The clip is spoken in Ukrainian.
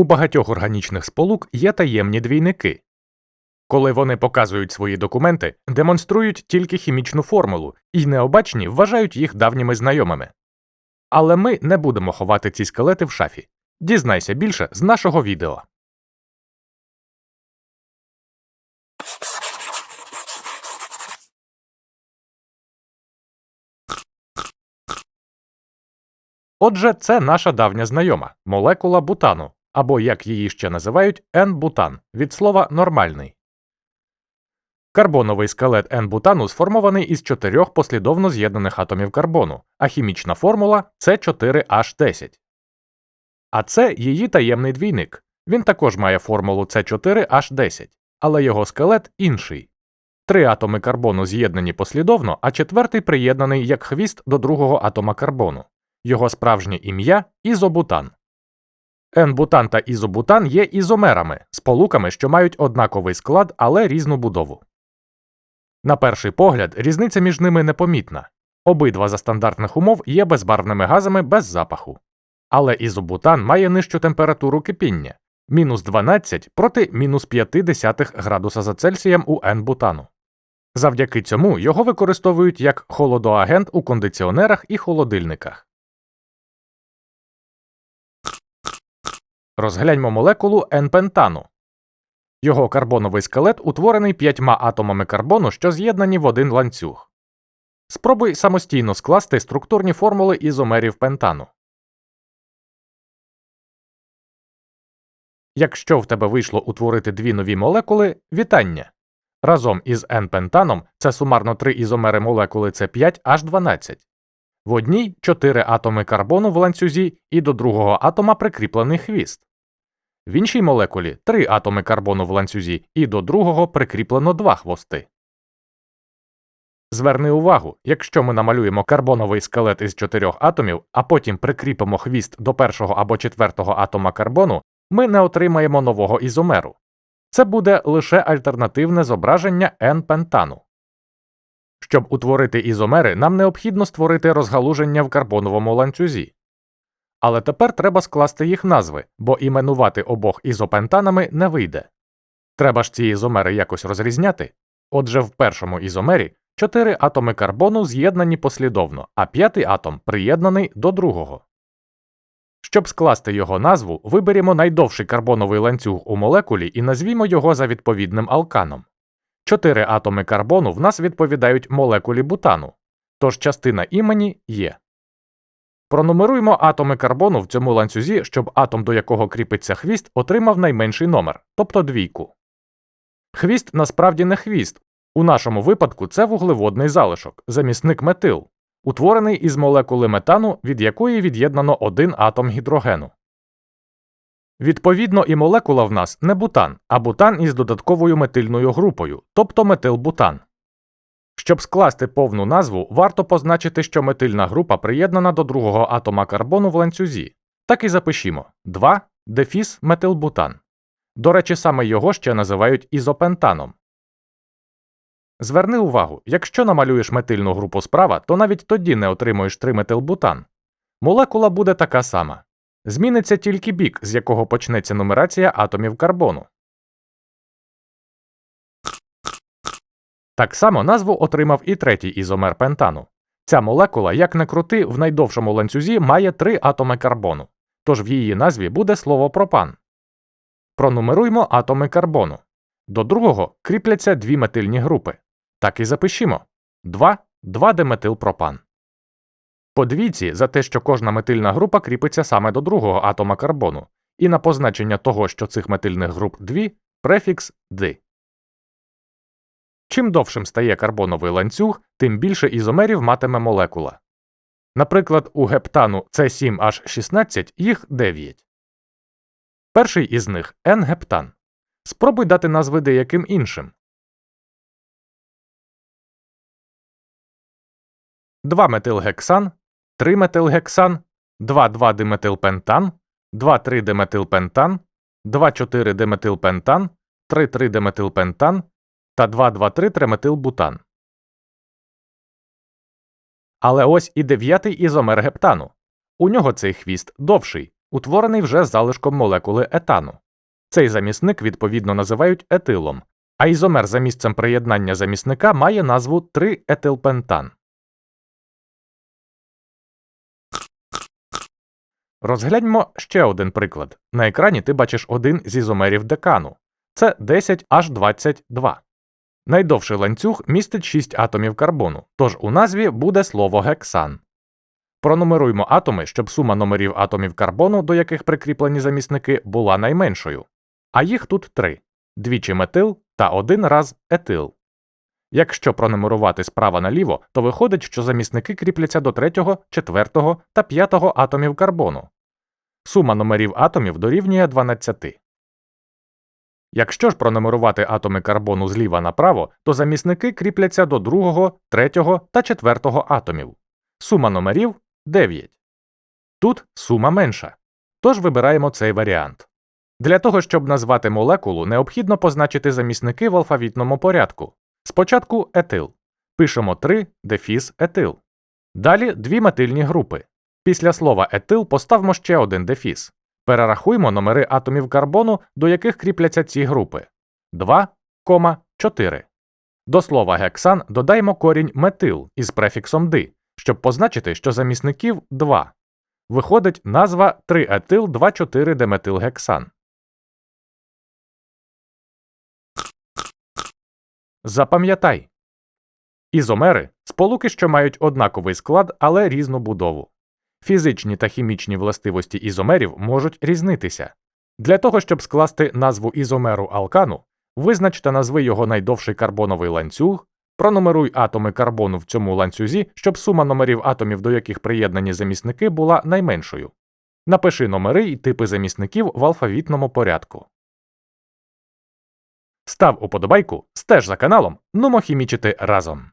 У багатьох органічних сполук є таємні двійники. Коли вони показують свої документи, демонструють тільки хімічну формулу і необачні вважають їх давніми знайомими. Але ми не будемо ховати ці скелети в шафі. Дізнайся більше з нашого відео. Отже, це наша давня знайома молекула бутану, або як її ще називають N-бутан від слова нормальний. Карбоновий скелет N-бутану сформований із чотирьох послідовно з'єднаних атомів карбону, а хімічна формула С4H10. А це її таємний двійник. Він також має формулу С4H10, але його скелет інший. Три атоми карбону з'єднані послідовно, а четвертий приєднаний як хвіст до другого атома карбону. Його справжнє ім'я ізобутан. N-бутан та ізобутан є ізомерами, сполуками, що мають однаковий склад, але різну будову. На перший погляд, різниця між ними непомітна. Обидва за стандартних умов є безбарвними газами без запаху. Але ізобутан має нижчу температуру кипіння мінус 12 проти мінус 0,5 градуса за Цельсієм у N-бутану. Завдяки цьому його використовують як холодоагент у кондиціонерах і холодильниках. Розгляньмо молекулу N-пентану. Його карбоновий скелет утворений п'ятьма атомами карбону, що з'єднані в один ланцюг. Спробуй самостійно скласти структурні формули ізомерів пентану. Якщо в тебе вийшло утворити дві нові молекули, вітання. Разом із N-пентаном це сумарно три ізомери молекули С5H12. В одній 4 атоми карбону в ланцюзі і до другого атома прикріплений хвіст. В іншій молекулі 3 атоми карбону в ланцюзі і до другого прикріплено два хвости. Зверни увагу, якщо ми намалюємо карбоновий скелет із чотирьох атомів, а потім прикріпимо хвіст до першого або четвертого атома карбону, ми не отримаємо нового ізомеру. Це буде лише альтернативне зображення N-пентану. Щоб утворити ізомери, нам необхідно створити розгалуження в карбоновому ланцюзі. Але тепер треба скласти їх назви, бо іменувати обох ізопентанами не вийде. Треба ж ці ізомери якось розрізняти. Отже, в першому ізомері чотири атоми карбону з'єднані послідовно, а п'ятий атом приєднаний до другого. Щоб скласти його назву, виберемо найдовший карбоновий ланцюг у молекулі і назвімо його за відповідним алканом. Чотири атоми карбону в нас відповідають молекулі бутану, тож частина імені є. Пронумеруємо атоми карбону в цьому ланцюзі, щоб атом, до якого кріпиться хвіст, отримав найменший номер, тобто двійку. Хвіст насправді не хвіст. У нашому випадку це вуглеводний залишок, замісник метил, утворений із молекули метану, від якої від'єднано один атом гідрогену. Відповідно, і молекула в нас не бутан, а бутан із додатковою метильною групою, тобто метилбутан. Щоб скласти повну назву, варто позначити, що метильна група приєднана до другого атома карбону в ланцюзі. Так і запишімо 2 дефіс метилбутан. До речі, саме його ще називають ізопентаном. Зверни увагу, якщо намалюєш метильну групу справа, то навіть тоді не отримуєш 3 метилбутан. Молекула буде така сама. Зміниться тільки бік, з якого почнеться нумерація атомів карбону. Так само назву отримав і третій ізомер пентану. Ця молекула, як не крути, в найдовшому ланцюзі має три атоми карбону, тож в її назві буде слово пропан. Пронумеруймо атоми карбону. До другого кріпляться дві метильні групи. Так і запишімо 2 2 диметилпропан. По двійці за те, що кожна метильна група кріпиться саме до другого атома карбону, і на позначення того, що цих метильних груп дві, префікс «ди». Чим довшим стає карбоновий ланцюг, тим більше ізомерів матиме молекула. Наприклад, у гептану С7H16 їх 9. Перший із них N-гептан. Спробуй дати назви деяким іншим. 2-метилгексан, 3-метилгексан, 2,2-диметилпентан, 2,3-диметилпентан, 2,4-диметилпентан, 3,3-диметилпентан та 2,2,3-триметилбутан. Але ось і дев'ятий ізомер гептану. У нього цей хвіст довший утворений вже залишком молекули етану. Цей замісник відповідно називають етилом, а ізомер за місцем приєднання замісника має назву 3-етилпентан. Розгляньмо ще один приклад. На екрані ти бачиш один з ізомерів декану. Це 10H22. Найдовший ланцюг містить 6 атомів карбону, тож у назві буде слово гексан. Пронумеруймо атоми, щоб сума номерів атомів карбону, до яких прикріплені замісники, була найменшою. А їх тут три двічі метил та один раз етил. Якщо пронумерувати справа наліво, то виходить, що замісники кріпляться до третього, четвертого та п'ятого атомів карбону. Сума номерів атомів дорівнює 12. Якщо ж пронумерувати атоми карбону зліва направо, то замісники кріпляться до другого, третього та четвертого атомів. Сума номерів 9. Тут сума менша. Тож вибираємо цей варіант. Для того, щоб назвати молекулу, необхідно позначити замісники в алфавітному порядку. Спочатку етил. Пишемо 3 дефіс етил. Далі дві метильні групи. Після слова етил поставмо ще один дефіс. Перерахуймо номери атомів карбону, до яких кріпляться ці групи 2, 4. До слова гексан додаємо корінь метил із префіксом ди, щоб позначити, що замісників 2. Виходить назва 3-етил 2,4 деметилгексан. Запам'ятай. Ізомери сполуки, що мають однаковий склад, але різну будову. Фізичні та хімічні властивості ізомерів можуть різнитися. Для того, щоб скласти назву ізомеру алкану, визнач та назви його найдовший карбоновий ланцюг, пронумеруй атоми карбону в цьому ланцюзі, щоб сума номерів атомів, до яких приєднані замісники, була найменшою. Напиши номери і типи замісників в алфавітному порядку. Став уподобайку, стеж за каналом, нумо хімічити разом.